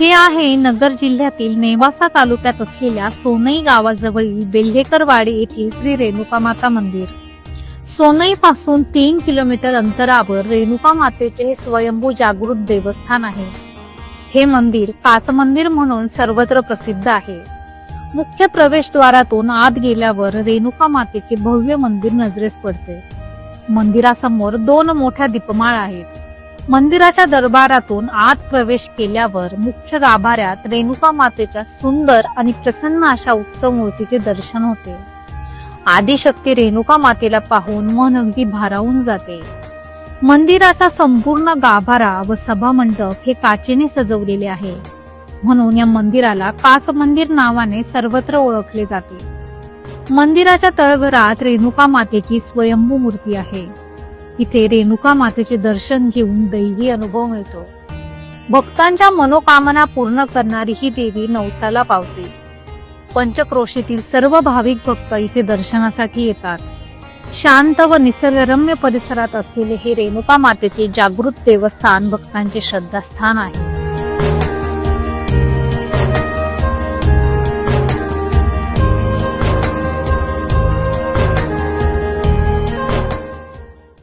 हे आहे नगर जिल्ह्यातील नेवासा तालुक्यात असलेल्या सोनई गावाजवळील बेल्हेकरवाडी येथील श्री रेणुका माता मंदिर. सोनई पासून तीन किलोमीटर अंतरावर रेणुका मातेचे हे स्वयंभू जागृत देवस्थान आहे. हे मंदिर पाच मंदिर म्हणून सर्वत्र प्रसिद्ध आहे. मुख्य प्रवेशद्वारातून आत गेल्यावर रेणुका मातेचे भव्य मंदिर नजरेस पडते. मंदिरासमोर दोन मोठ्या दीपमाळ आहेत. मंदिराच्या दरबारातून आत प्रवेश केल्यावर मुख्य गाभाऱ्यात रेणुका मातेच्या सुंदर आणि प्रसन्न अशा उत्सव मूर्तीचे दर्शन होते. आदिशक्ती रेणुका मातेला पाहून मन अगदी भारावून जाते. मंदिराचा संपूर्ण गाभारा व सभा मंडप हे काचेने सजवलेले आहे. म्हणून या मंदिराला काच मंदिर नावाने सर्वत्र ओळखले जाते. मंदिराच्या तळघरात रेणुका मातेची स्वयंभू मूर्ती आहे. इथे रेणुका मातेचे दर्शन घेऊन दैवी अनुभव मिळतो. भक्तांच्या मनोकामना पूर्ण करणारी ही देवी नवसाला पावते. पंचक्रोशीतील सर्व भाविक भक्त इथे दर्शनासाठी येतात. शांत व निसर्गरम्य परिसरात असलेले हे रेणुका मातेचे जागृत देवस्थान भक्तांचे श्रद्धास्थान आहे.